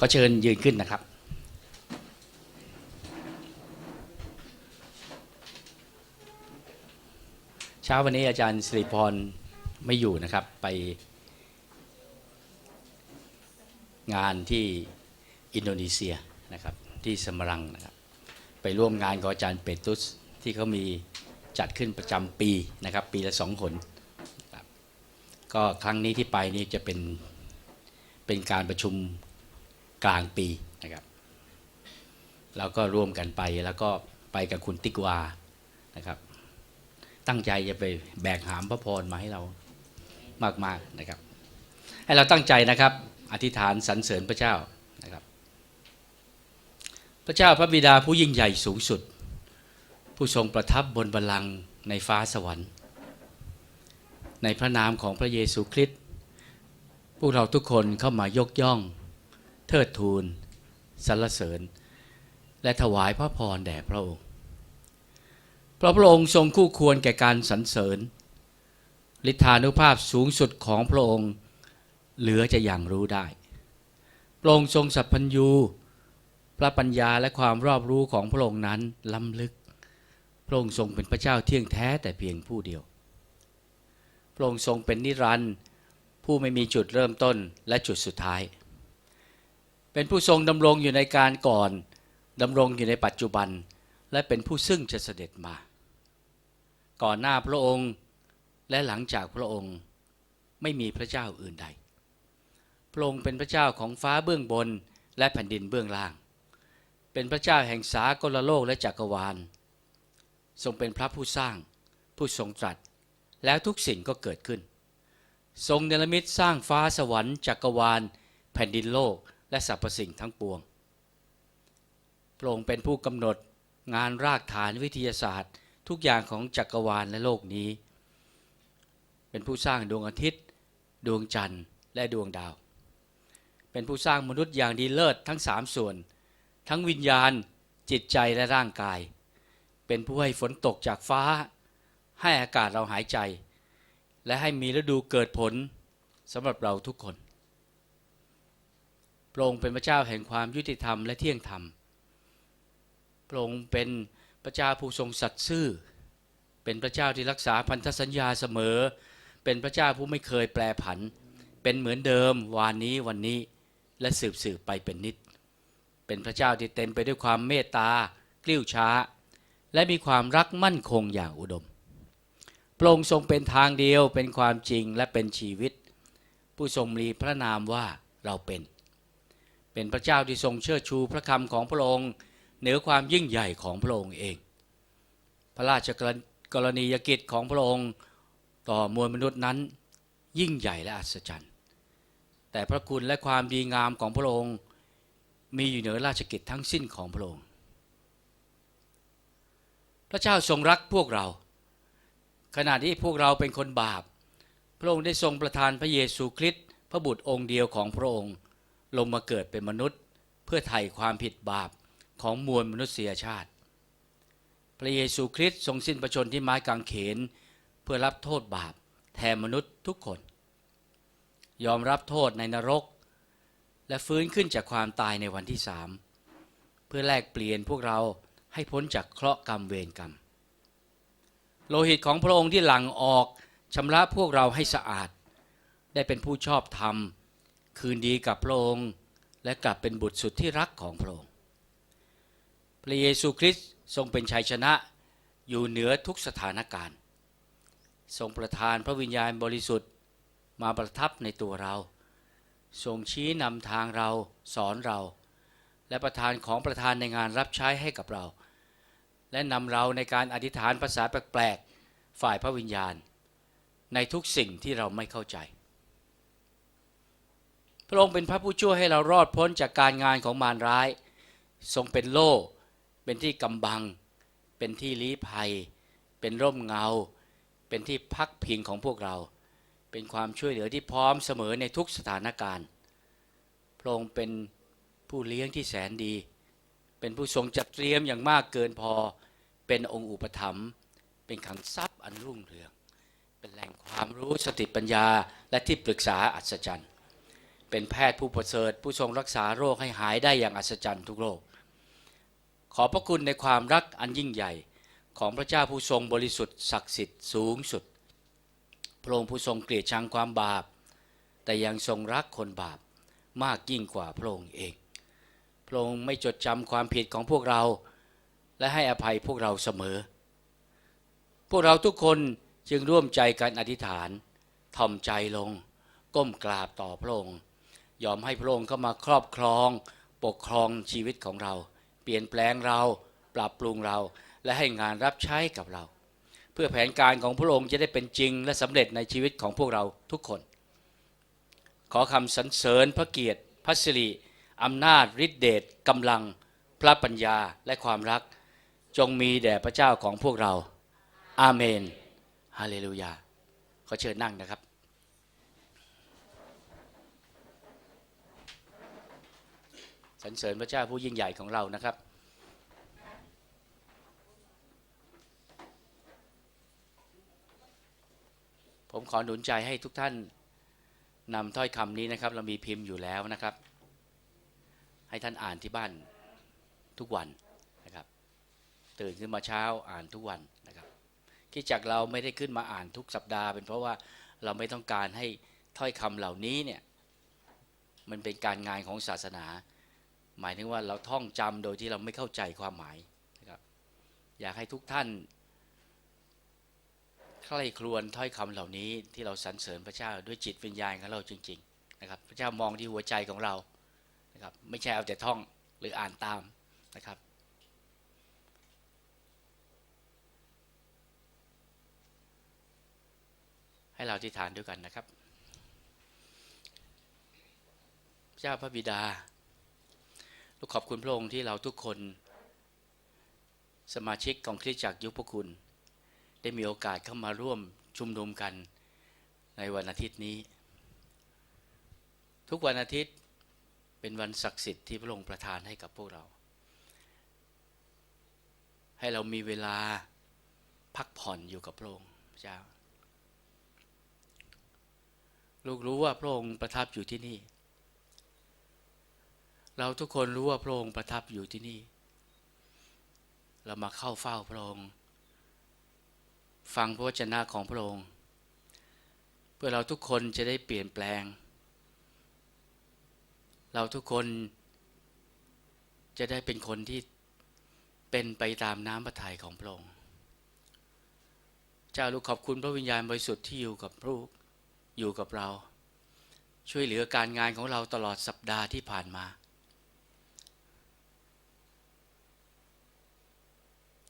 ก็เชิญยืนขึ้นนะครับ เช้าวันนี้อาจารย์สิริพรไม่อยู่นะครับไปงานที่อินโดนีเซียนะครับที่สมรังนะครับไปร่วมงานกับอาจารย์เปตุสที่เขามีจัดขึ้นประจำปีนะครับปีละสองคนก็ครั้งนี้ที่ไปนี่จะเป็นเป็นการประชุม กลางปีนะครับแล้วก็ร่วมกันไปแล้วก็ไปกับคุณติกวานะครับ ตั้งใจจะไปแบกหามพระพรมาให้เรามากๆนะครับ ให้เราตั้งใจนะครับ อธิษฐานสรรเสริญพระเจ้านะครับ พระเจ้าพระบิดาผู้ยิ่งใหญ่สูงสุด ผู้ทรงประทับบนบัลลังก์ในฟ้าสวรรค์ ในพระนามของพระเยซูคริสต์พวกเราทุกคนเข้ามายกย่อง ทิดทูนสรรเสริญ และถวายพระพรแด่พระองค์เพราะพระองค์ทรงคู่ควรแก่การสรรเสริญฤทธานุภาพสูงสุดของพระองค์ เหลือจะอย่างรู้ได้ พระองค์ทรงสัพพัญญูพระปัญญาและความรอบรู้ของพระองค์นั้นล้ำลึก พระองค์ทรงเป็นพระเจ้าเที่ยงแท้แต่เพียงผู้เดียว พระองค์ทรงเป็นนิรันดร์ผู้ไม่มีจุดเริ่มต้นและจุดสุดท้าย เป็นผู้ทรงดำรงอยู่ในการก่อนดำรงอยู่ในปัจจุบัน และเป็นผู้ซึ่งจะเสด็จมา ก่อนหน้าพระองค์และหลังจากพระองค์ไม่มีพระเจ้าอื่นใด พระองค์เป็นพระเจ้าของฟ้าเบื้องบนและแผ่นดินเบื้องล่าง เป็นพระเจ้าแห่งสากลโลกและจักรวาล ทรงเป็นพระผู้สร้าง ผู้ทรงตรัส แล้วทุกสิ่งก็เกิดขึ้น ทรงเนรมิตสร้างฟ้าสวรรค์จักรวาล แผ่นดินโลก และสรรพสิ่งทั้งปวงพระองค์เป็นผู้กำหนดงานรากฐานวิทยาศาสตร์ ทุกอย่างของจักรวาลและโลกนี้ เป็นผู้สร้างดวงอาทิตย์ ดวงจันทร์ และดวงดาว เป็นผู้สร้างมนุษย์อย่างดีเลิศทั้งสามส่วน ทั้งวิญญาณ จิตใจและร่างกาย เป็นผู้ให้ฝนตกจากฟ้า ให้อากาศเราหายใจ และให้มีฤดูเกิดผลสำหรับเราทุกคน พระองค์เป็นพระเจ้าแห่งความยุติธรรมและเที่ยงธรรม พระองค์เป็นพระเจ้าผู้ทรงสัตย์ซื่อ เป็นพระเจ้าที่รักษาพันธสัญญาเสมอ เป็นพระเจ้าผู้ไม่เคยแปรผัน เป็นเหมือนเดิมวานนี้วันนี้และสืบสืบไปเป็นนิด เป็นพระเจ้าที่เต็มไปด้วยความเมตตากลิ้วช้า และมีความรักมั่นคงอย่างอุดมพระองค์ทรงเป็นทางเดียวเป็นความจริงและเป็นชีวิต ผู้ทรงมีพระนามว่าเราเป็น เป็นพระเจ้าที่ทรงเชิดชูพระคำของพระองค์เหนือความยิ่งใหญ่ของพระองค์เอง พระราชกรณียกิจของพระองค์ต่อมวลมนุษย์นั้น ยิ่งใหญ่และอัศจรรย์ แต่พระคุณและความดีงามของพระองค์ มีอยู่เหนือราชกิจทั้งสิ้นของพระองค์ พระเจ้าทรงรักพวกเรา ขณะที่พวกเราเป็นคนบาป พระองค์ได้ทรงประทานพระเยซูคริสต์พระบุตรองค์เดียวของพระองค์ ลงมาเกิดเป็นมนุษย์ เพื่อไถ่ความผิดบาปของมวลมนุษยชาติ พระเยซูคริสต์ทรงสิ้นพระชนที่ไม้กางเขน เพื่อรับโทษบาปแทนมนุษย์ทุกคน ยอมรับโทษในนรก และฟื้นขึ้นจากความตายในวันที่สามเพื่อแลกเปลี่ยนพวกเราให้พ้นจากเคราะห์กรรมเวรกรรม โลหิตของพระองค์ที่หลั่งออกชำระพวกเราให้สะอาด ได้เป็นผู้ชอบธรรม คืนดีกับพระองค์ และกลับเป็นบุตรสุดที่รักของพระองค์ พระเยซูคริสต์ทรงเป็นชัยชนะอยู่เหนือทุกสถานการณ์ ทรงประทานพระวิญญาณบริสุทธิ์มาประทับในตัวเรา ทรงชี้นำทางเราสอนเรา และประทานของประทานในงานรับใช้ให้กับเรา และนำเราในการอธิษฐานภาษาแปลกๆฝ่ายพระวิญญาณ ในทุกสิ่งที่เราไม่เข้าใจ พระองค์เป็นพระผู้ช่วยให้เรารอดพ้นจากการงานของมารร้าย ทรงเป็นโล่ เป็นที่กำบัง เป็นที่ลี้ภัย เป็นร่มเงา เป็นที่พักพิงของพวกเรา เป็นความช่วยเหลือที่พร้อมเสมอในทุกสถานการณ์ พระองค์เป็นผู้เลี้ยงที่แสนดี เป็นผู้ทรงจัดเตรียมอย่างมากเกินพอ เป็นองค์อุปถัมภ์ เป็นขังทรัพย์อันรุ่งเรือง เป็นแหล่งความรู้สติปัญญาและที่ปรึกษาอัศจรรย์ เป็นแพทย์ผู้ประเสริฐ ผู้ทรงรักษาโรคให้หายได้อย่างอัศจรรย์ทุกโรค ขอพระคุณในความรักอันยิ่งใหญ่ของพระเจ้าผู้ทรงบริสุทธิ์ศักดิ์สิทธิ์สูงสุด พระองค์ผู้ทรงเกลียดชังความบาป แต่ยังทรงรักคนบาปมากยิ่งกว่าพระองค์เอง พระองค์ไม่จดจำความผิดของพวกเรา และให้อภัยพวกเราเสมอ พวกเราทุกคนจึงร่วมใจกันอธิษฐาน ถ่อมใจลง ก้มกราบต่อพระองค์ ยอมให้พระองค์เข้ามาครอบครอง ปกครองชีวิตของเรา เปลี่ยนแปลงเราปรับปรุงเรา และให้งานรับใช้กับเรา เพื่อแผนการของพระองค์จะได้เป็นจริงและสำเร็จในชีวิตของพวกเราทุกคน ขอคำสรรเสริญพระเกียรติพระสิริอำนาจฤทธิเดชกำลัง พระปัญญาและความรัก จงมีแด่พระเจ้าของพวกเรา อาเมน ฮาเลลูยา ขอเชิญนั่งนะครับ สรรเสริญพระเจ้าผู้ยิ่งใหญ่ของเรานะครับ ผมขอหนุนใจให้ทุกท่านนำถ้อยคำนี้นะครับ เรามีพิมพ์อยู่แล้วนะครับ ให้ท่านอ่านที่บ้านทุกวันนะครับ ตื่นขึ้นมาเช้าอ่านทุกวันนะครับที่จากเราไม่ได้ขึ้นมาอ่านทุกสัปดาห์ เป็นเพราะว่าเราไม่ต้องการให้ถ้อยคำเหล่านี้เนี่ยมันเป็นการงานของศาสนา หมายถึงว่าเราท่องจำโดยที่เราไม่เข้าใจความหมายนะครับอยากให้ทุกท่านใคร่ครวญถ้อยคำเหล่านี้ที่เราสรรเสริญพระเจ้าด้วยจิตวิญญาณของเราจริง ๆ นะครับ พระเจ้ามองที่หัวใจของเรานะครับไม่ใช่เอาแต่ท่องหรืออ่านตามนะครับให้เราที่ฐานด้วยกันนะครับพระเจ้าพระบิดา ขอบคุณพระองค์ที่เราทุกคน สมาชิกของคริสตจักรยุคพระคุณ ได้มีโอกาสเข้ามาร่วมชุมนุมกันในวันอาทิตย์นี้ ทุกวันอาทิตย์เป็นวันศักดิ์สิทธิ์ที่พระองค์ประทานให้กับพวกเรา ให้เรามีเวลาพักผ่อนอยู่กับพระองค์เจ้าลูกรู้ว่าพระองค์ประทับอยู่ที่นี่ เราทุกคนรู้ว่าพระองค์ประทับอยู่ที่นี่ เรามาเข้าเฝ้าพระองค์ ฟังพระวจนะของพระองค์ เพื่อเราทุกคนจะได้เปลี่ยนแปลง เราทุกคนจะได้เป็นคนที่เป็นไปตามน้ำพระทัยของพระองค์ เจ้าลูกขอบคุณพระวิญญาณบริสุทธิ์ที่อยู่กับลูกอยู่กับเรา ช่วยเหลือการงานของเราตลอดสัปดาห์ที่ผ่านมา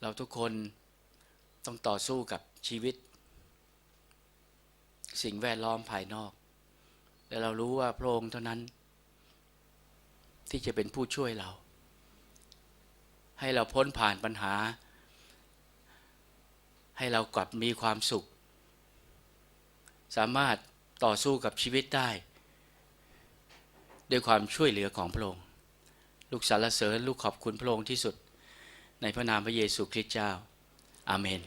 เราทุกคนต้องต่อสู้กับชีวิต สิ่งแวดล้อมภายนอก และเรารู้ว่าพระองค์เท่านั้น ที่จะเป็นผู้ช่วยเรา ให้เราพ้นผ่านปัญหา ให้เรากลับมีความสุข สามารถต่อสู้กับชีวิตได้ด้วยความช่วยเหลือของพระองค์ ลูกสรรเสริญลูกขอบคุณพระองค์ที่สุด ในพระนามพระเยซูคริสต์เจ้า อาเมน